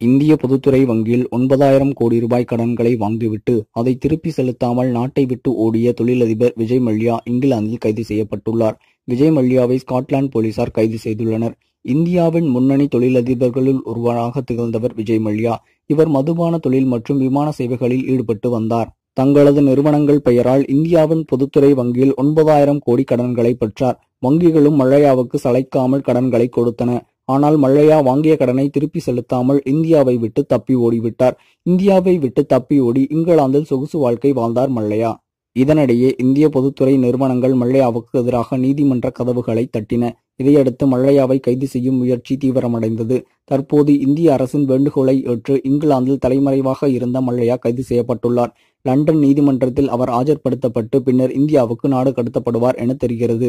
இந்திய பொதுத்துறை வங்கியில் ஒன்பதாயிரம் கோடி ரூபாய் கடன்களை வாங்கிவிட்டு அதை திருப்பி செலுத்தாமல் நாட்டை விட்டு ஓடிய தொழிலதிபர் விஜய் மல்யா இங்கிலாந்தில் கைது செய்யப்பட்டுள்ளார். விஜய் மல்யாவை ஸ்காட்லாந்து போலீசார் கைது செய்துள்ளனர். இந்தியாவின் முன்னணி தொழிலதிபர்களுள் ஒருவராக திகழ்ந்தவர் விஜய் மல்யா இவர் மதுபான தொழில் மற்றும் விமான சேவைகளில் ஈடுபட்டு வந்தார். தங்களது நிறுவனங்கள் பெயரால் இந்தியாவின் பொதுத்துறை வங்கியில் ஒன்பதாயிரம் கோடி கடன்களை பெற்றார். வங்கிகளும் மல்லையாவுக்கு சளைக்காமல் கடன்களை கொடுத்தன. ஆனால் மல்லையா வாங்கிய கடனை திருப்பி செலுத்தாமல் இந்தியாவை விட்டு தப்பி ஓடிவிட்டார். இந்தியாவை விட்டு தப்பி ஓடி இங்கிலாந்தில் சொகுசு வாழ்க்கை வாழ்ந்தார் மல்லையா. இதனிடையே இந்திய பொதுத்துறை நிறுவனங்கள் மல்லையாவுக்கு எதிராக நீதிமன்ற கதவுகளை தட்டின. இதையடுத்து மல்லையாவை கைது செய்யும் முயற்சி தீவிரமடைந்தது. தற்போது இந்திய அரசின் வேண்டுகோளை ஏற்று இங்கிலாந்தில் தலைமறைவாக இருந்த மல்லையா கைது செய்யப்பட்டுள்ளார். லண்டன் நீதிமன்றத்தில் அவர் ஆஜர்படுத்தப்பட்டு பின்னர் இந்தியாவுக்கு நாடு கடத்தப்படுவார் என தெரிகிறது.